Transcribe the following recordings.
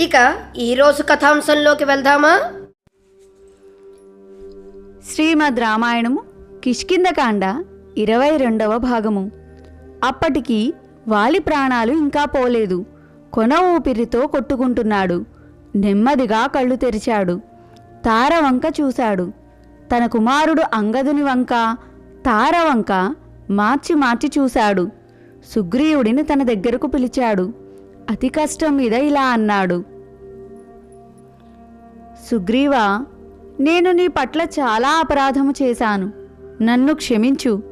ఇక ఈరోజు కథాంశంలోకి వెళ్దామా? శ్రీమద్ రామాయణము కిష్కిందకాండ ఇరవై రెండవ భాగము. అప్పటికి వాలి ప్రాణాలు ఇంకా పోలేదు. కొన ఊపిరితో కొట్టుకుంటున్నాడు. నెమ్మదిగా కళ్ళు తెరిచాడు. తార వంక చూశాడు. తన కుమారుడు అంగదుని వంక తార వంక మార్చి మార్చి చూశాడు. సుగ్రీవుడిని తన దగ్గరకు పిలిచాడు. అతి కష్టం మీద ఇలా అన్నాడు. సుగ్రీవా నేను నీ పట్ల చాలా అపరాధము చేశాను. నన్ను క్షమించు.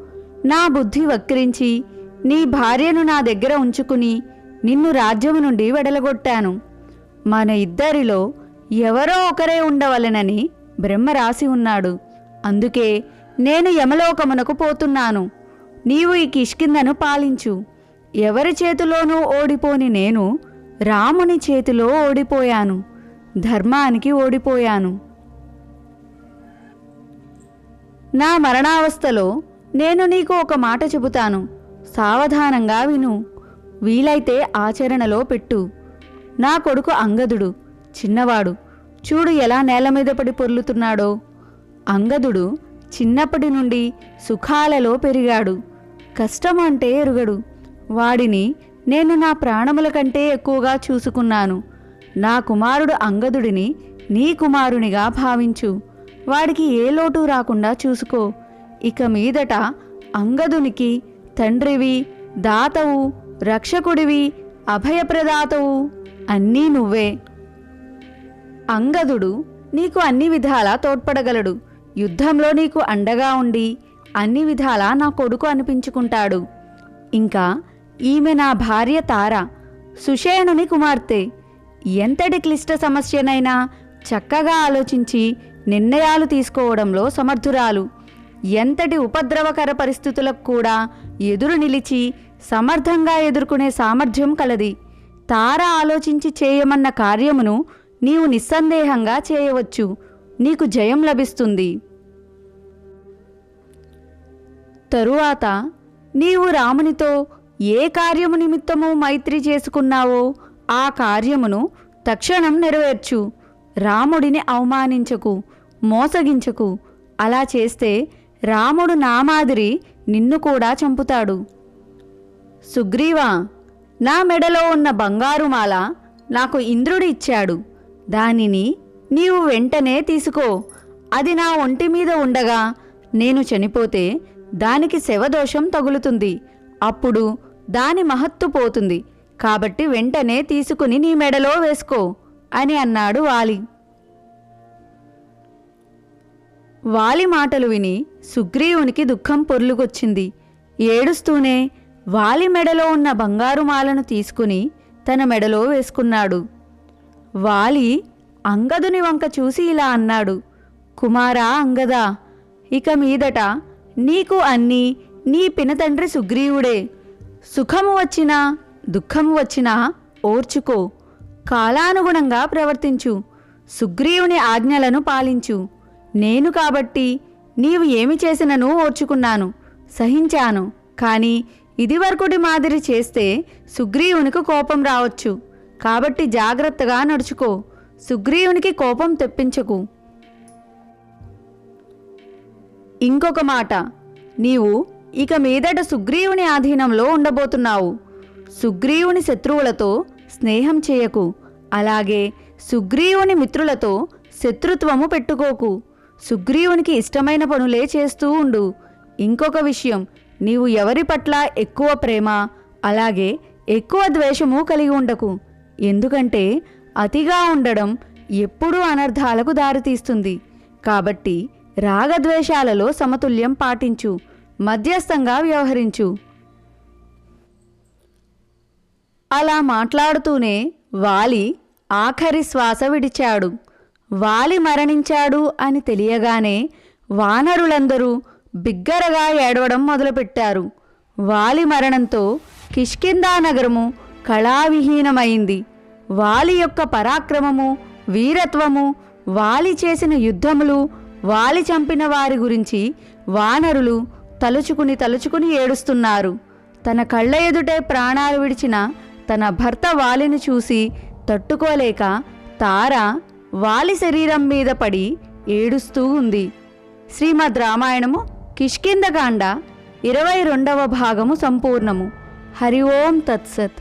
నా బుద్ధి వక్రించి నీ భార్యను నా దగ్గర ఉంచుకుని నిన్ను రాజ్యము నుండి వెడలగొట్టాను. మన ఇద్దరిలో ఎవరో ఒకరే ఉండవలెనని బ్రహ్మ రాసి ఉన్నాడు. అందుకే నేను యమలోకమునకు పోతున్నాను. నీవు ఈ కిష్కిందను పాలించు. ఎవరి చేతిలోనూ ఓడిపోని నేను రాముని చేతిలో ఓడిపోయాను ధర్మానికి ఓడిపోయాను. నా మరణావస్థలో నేను నీకు ఒక మాట చెబుతాను సావధానంగా విను. వీలైతే ఆచరణలో పెట్టు. నా కొడుకు అంగదుడు చిన్నవాడు చూడు ఎలా నేల మీద పడి పొర్లుతున్నాడో. అంగదుడు చిన్నప్పటి నుండి సుఖాలలో పెరిగాడు కష్టం అంటే ఎరుగడు. వాడిని నేను నా ప్రాణముల కంటే ఎక్కువగా చూసుకున్నాను. నా కుమారుడు అంగదుడిని నీ కుమారునిగా భావించు. వాడికి ఏ లోటు రాకుండా చూసుకో. ఇక మీదట అంగదునికి తండ్రివి దాతవు రక్షకుడివి అభయప్రదాతవు అన్నీ నువ్వే. అంగదుడు నీకు అన్ని విధాలా తోడ్పడగలడు. యుద్ధంలో నీకు అండగా ఉండి అన్ని విధాలా నా కొడుకు అనిపించుకుంటాడు. ఇంకా ఈమె నా భార్య తార సుషేణుని కుమార్తె. ఎంతటి క్లిష్ట సమస్యనైనా చక్కగా ఆలోచించి నిర్ణయాలు తీసుకోవడంలో సమర్థురాలు. ఎంతటి ఉపద్రవకర పరిస్థితులకు కూడా ఎదురు నిలిచి సమర్థంగా ఎదుర్కొనే సామర్థ్యం కలది. తార ఆలోచించి చేయమన్న కార్యమును నీవు నిస్సందేహంగా చేయవచ్చు. నీకు జయం లభిస్తుంది. తరువాత నీవు రామునితో ఏ కార్యము నిమిత్తము మైత్రి చేసుకున్నావో ఆ కార్యమును తక్షణం నెరవేర్చు. రాముడిని అవమానించకు మోసగించకు. అలా చేస్తే రాముడు నా మాదిరి నిన్ను కూడా చంపుతాడు. సుగ్రీవా నా మెడలో ఉన్న బంగారు మాల నాకు ఇంద్రుడు ఇచ్చాడు. దానిని నీవు వెంటనే తీసుకో. అది నా ఒంటి మీద ఉండగా నేను చనిపోతే దానికి శవదోషం తగులుతుంది. అప్పుడు దాని మహత్తు పోతుంది. కాబట్టి వెంటనే తీసుకుని నీ మెడలో వేసుకో అని అన్నాడు వాలి. వాలి మాటలు విని సుగ్రీవునికి దుఃఖం పొర్లుకొచ్చింది ఏడుస్తూనే వాలి మెడలో ఉన్న బంగారు మాలను తీసుకుని తన మెడలో వేసుకున్నాడు. వాలి అంగదుని వంక చూసి ఇలా అన్నాడు. కుమారా అంగదా ఇక మీదట నీకు అన్నీ నీ పినతండ్రి సుగ్రీవుడే. సుఖము వచ్చినా దుఃఖము వచ్చినా ఓర్చుకో. కాలానుగుణంగా ప్రవర్తించు. సుగ్రీవుని ఆజ్ఞలను పాలించు. నేను కాబట్టి నీవు ఏమి చేసినను ఓర్చుకున్నాను సహించాను. కానీ ఇదివరకుటి మాదిరి చేస్తే సుగ్రీవునికి కోపం రావచ్చు. కాబట్టి జాగ్రత్తగా నడుచుకో. సుగ్రీవునికి కోపం తెప్పించకు. ఇంకొక మాట. నీవు ఇక మీదట సుగ్రీవుని ఆధీనంలో ఉండబోతున్నావు. సుగ్రీవుని శత్రువులతో స్నేహం చేయకు. అలాగే సుగ్రీవుని మిత్రులతో శత్రుత్వము పెట్టుకోకు. సుగ్రీవునికి ఇష్టమైన పనులే చేస్తూ ఉండు. ఇంకొక విషయం నీవు ఎవరి పట్ల ఎక్కువ ప్రేమ అలాగే ఎక్కువ ద్వేషము కలిగి ఉండకు. ఎందుకంటే అతిగా ఉండడం ఎప్పుడూ అనర్థాలకు దారితీస్తుంది. కాబట్టి రాగద్వేషాలలో సమతుల్యం పాటించు. మధ్యస్థంగా వ్యవహరించు. అలా మాట్లాడుతూనే వాలి ఆఖరి శ్వాస విడిచాడు. వాలి మరణించాడు అని తెలియగానే వానరులందరూ బిగ్గరగా ఏడవడం మొదలుపెట్టారు. వాలి మరణంతో కిష్కిందా నగరము కళావిహీనమైంది. వాలి యొక్క పరాక్రమము వీరత్వము వాలి చేసిన యుద్ధములు వాలి చంపిన వారి గురించి వానరులు తలుచుకుని తలుచుకుని ఏడుస్తున్నారు. తన కళ్ళ ఎదుటే ప్రాణాలు విడిచిన తన భర్త వాలిని చూసి తట్టుకోలేక తార వాలి శరీరం మీద పడి ఏడుస్తూ ఉంది. శ్రీమద్ రామాయణము కిష్కిందకాండ ఇరవై రెండవ భాగము సంపూర్ణము. హరి ఓం తత్సత్.